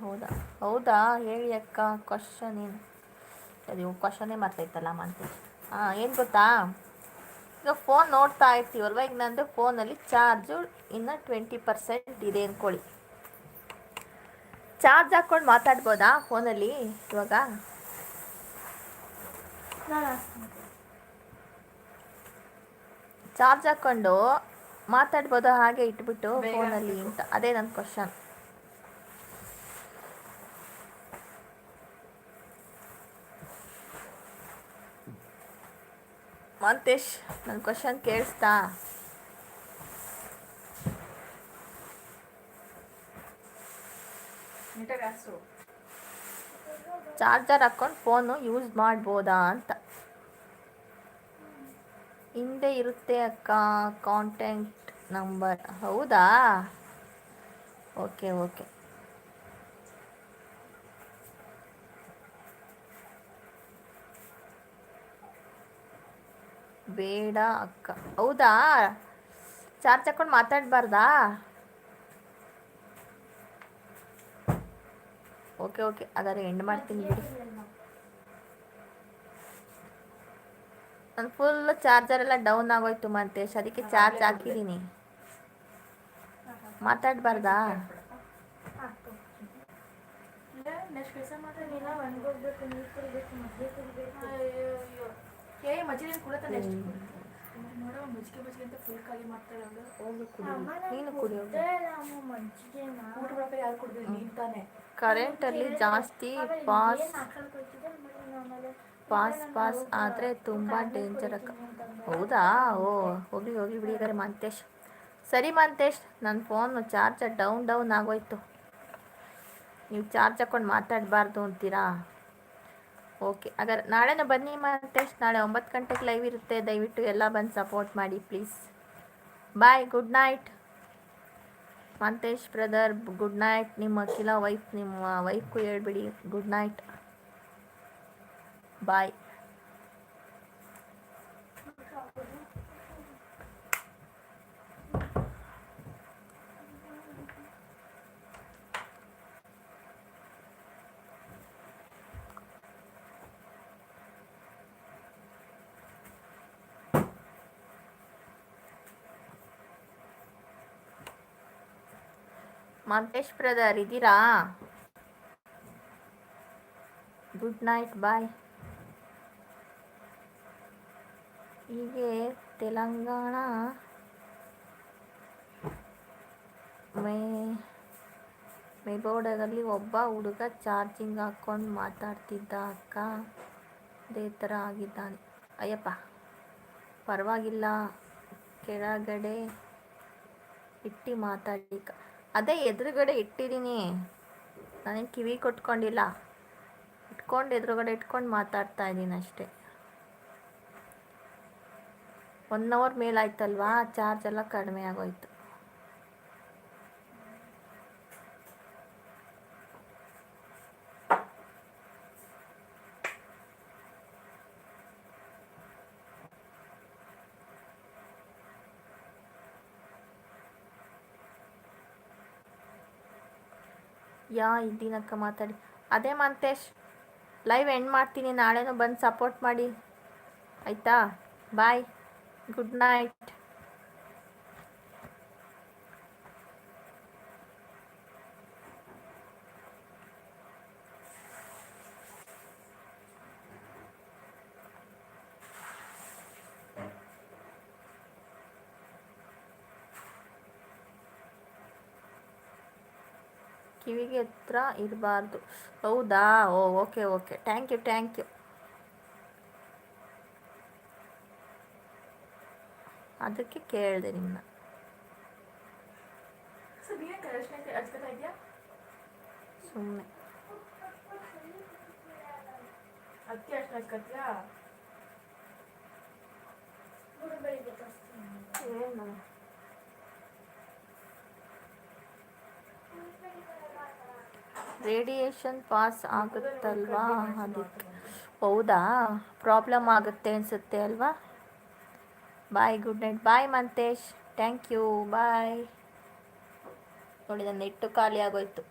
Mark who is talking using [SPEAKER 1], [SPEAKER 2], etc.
[SPEAKER 1] ಹೌದಾ? ಹೌದಾ? ಹೇಳಿ ಅಕ್ಕ ಕ್ವಶನ್ ಏನು? ಸರಿ ಕ್ವಶನೇ ಮರ್ತೈತಲ್ಲ ಮಾಡ್ತೀವಿ ಹಾಂ ಏನು ಗೊತ್ತಾ? ಈಗ ಫೋನ್ ನೋಡ್ತಾ ಇರ್ತೀವಲ್ವ ಈಗ ನಂದು ಫೋನಲ್ಲಿ ಚಾರ್ಜು ಇನ್ನು ಟ್ವೆಂಟಿ ಪರ್ಸೆಂಟ್ ಇದೆ ಅಂದ್ಕೊಳ್ಳಿ ಚಾರ್ಜ್ ಹಾಕ್ಕೊಂಡು ಮಾತಾಡ್ಬೋದಾ ಫೋನಲ್ಲಿ ಇವಾಗ? ಚಾರ್ಜ್ ಹಾಕ್ಕೊಂಡು ಮಾತಾಡ್ಬೋದಾ ಹಾಗೆ ಇಟ್ಬಿಟ್ಟು ಫೋನಲ್ಲಿ ಅಂತ. ಅದೇ ನನ್ನ ಕ್ವಶನ್ ಮಂತೇಶ್ ನನ್ನ ಕ್ವಶನ್ ಕೇಳಿಸ್ತಾ? ಚಾರ್ಜರ್ ಹಾಕೊಂಡು ಫೋನು ಯೂಸ್ ಮಾಡ್ಬೋದಾ ಅಂತ. ಹಿಂದೆ ಇರುತ್ತೆ ಅಕ್ಕ ಕಾಂಟ್ಯಾಕ್ಟ್ ನಂಬರ್ ಹೌದಾ? ಓಕೆ ಓಕೆ ಬೇಡ ಅಕ್ಕ. ಹೌದಾ? ಚಾರ್ಜ್ ಹಾಕೊಂಡು ಮಾತಾಡಬಾರ್ದಾ? Okay okay. ಹಾಗಾದ್ರೆ ಎಂಡ್ ಮಾಡ್ತೀನಿ ಬಿಡಿ. ನನ್ನ ಫುಲ್ ಚಾರ್ಜರ್ ಎಲ್ಲ ಡೌನ್ ಆಗೋಯ್ತು ಮಂತೇಶ್. ಅದಕ್ಕೆ ಚಾರ್ಜ್ ಹಾಕಿದ್ದೀನಿ. ಮಾತಾಡಬಾರ್ದಾ?
[SPEAKER 2] ನೆಕ್ಸ್ಟ್ ಏ ಮಜ್ಜಿಗೆ ಕುಡತ್ತ ನೆಕ್ಸ್ಟ್ ನೋಡೋ ಮಜ್ಜಿಗೆ ಮಜ್ಜಿಗೆ ಅಂತ ಫುಲ್ ಖಾಲಿ ಮಾಡ್ತಾಳೆ ಅವಳು.
[SPEAKER 1] ಹೋಗು ಕುಡಿ. ನೀನು ಕುಡಿ ಹೋಗು.
[SPEAKER 3] ಅಮ್ಮ ಮಜ್ಜಿಗೆ
[SPEAKER 2] ಊಟ ಮಾಡಕ್ಕೆ ಯಾರು ಕುಡಿದ್ರು? ನೀನ್ ತಾನೆ
[SPEAKER 1] ಕರೆಂಟಲ್ಲಿ ಜಾಸ್ತಿ ಪಾಸ್ ಪಾಸ್ ಪಾಸ್ ಆದರೆ ತುಂಬ ಡೇಂಜರ್ ಅಕ್ಕ. ಹೌದಾ? ಓ ಹೋಗಿ ಹೋಗಿ ಬಿಡಿ ಹಾಗಾದ್ರೆ ಮಂತೇಶ್. ಸರಿ ಮಂತೇಶ್ ನನ್ನ ಫೋನು ಚಾರ್ಜರ್ ಡೌನ್ ಡೌನ್ ಆಗೋಯ್ತು. ನೀವು ಚಾರ್ಜ್ ಹಾಕೊಂಡು ಮಾತಾಡಬಾರ್ದು ಅಂತೀರಾ? ಓಕೆ. ಹಾಗಾದ್ರೆ ನಾಳೆನೇ ಬನ್ನಿ ಮತ್ತೆ. ನಾಳೆ ಒಂಬತ್ತು ಗಂಟೆಗೆ ಲೈವ್ ಇರುತ್ತೆ. ದಯವಿಟ್ಟು ಎಲ್ಲ ಬಂದು ಸಪೋರ್ಟ್ ಮಾಡಿ please bye good night Manthesh brother good night ನಿಮ್ಮ ಕಿಲಾ ವೈಫ್ ನಿಮ್ಮ ವೈಫ್ಗೂ ಹೇಳ್ಬಿಡಿ good night bye Manthesh brother ಇದ್ದೀರಾ ಗುಡ್ ನೈಟ್, ಬಾಯ್. ಹೀಗೆ ತೆಲಂಗಾಣ, ಮೇ ಮೇಬೋಡದಲ್ಲಿ ಒಬ್ಬ ಹುಡುಗ ಚಾರ್ಜಿಂಗ್ ಹಾಕ್ಕೊಂಡು ಮಾತಾಡ್ತಿದ್ದ ಅಕ್ಕ. ಅದೇ ಥರ ಆಗಿದ್ದಾನೆ. ಅಯ್ಯಪ್ಪ, ಪರವಾಗಿಲ್ಲ. ಕೆಳಗಡೆ ಇಟ್ಟು ಮಾತಾಡಿ ಅದೇ ಎದುರುಗಡೆ ಇಟ್ಟಿದ್ದೀನಿ. ನಾನೇನು ಕಿವಿ ಕೊಟ್ಕೊಂಡಿಲ್ಲ. ಇಟ್ಕೊಂಡು ಎದುರುಗಡೆ ಇಟ್ಕೊಂಡು ಮಾತಾಡ್ತಾ ಇದ್ದೀನಿ ಅಷ್ಟೇ. ಒನ್ ಅವರ್ ಮೇಲಾಯ್ತಲ್ವಾ ಚಾರ್ಜ್ ಎಲ್ಲ ಕಡಿಮೆ ಆಗೋಯ್ತು. ಯಾ ಇದ್ದೀನಕ್ಕ ಮಾತಾಡಿ. ಅದೇ ಮಂತೇಶ್ ಲೈವ್ ಎಂಡ್ ಮಾಡ್ತೀನಿ, ನಾಳೆನೂ ಬಂದು ಸಪೋರ್ಟ್ ಮಾಡಿ. ಆಯಿತಾ? ಬಾಯ್ ಗುಡ್ ನೈಟ್ ಕಿವಿಗೆ ಹತ್ರ ಇರಬಾರ್ದು. ಹೌದಾ? ಓ okay okay. Thank you thank you ಅದಕ್ಕೆ ಕೇಳಿದೆ ನಿಮ್ಮನ್ನ ಸುಮ್ಮನೆ
[SPEAKER 2] ಅದಕ್ಕೆ ಅಷ್ಟು ಹಚ್ಕೊತೀಯಾ
[SPEAKER 1] ಏನು ರೇಡಿಯೇಷನ್ ಪಾಸ್ ಆಗುತ್ತಲ್ವಾ? ಅದಕ್ಕೆ. ಹೌದಾ? ಪ್ರಾಬ್ಲಮ್ ಆಗುತ್ತೆ ಅನಿಸುತ್ತೆ ಅಲ್ವಾ? Bye good night bye Mantesh thank you bye ನೋಡಿ ನನ್ನ ನೆಟ್ಟು ಖಾಲಿ ಆಗೋಯ್ತು.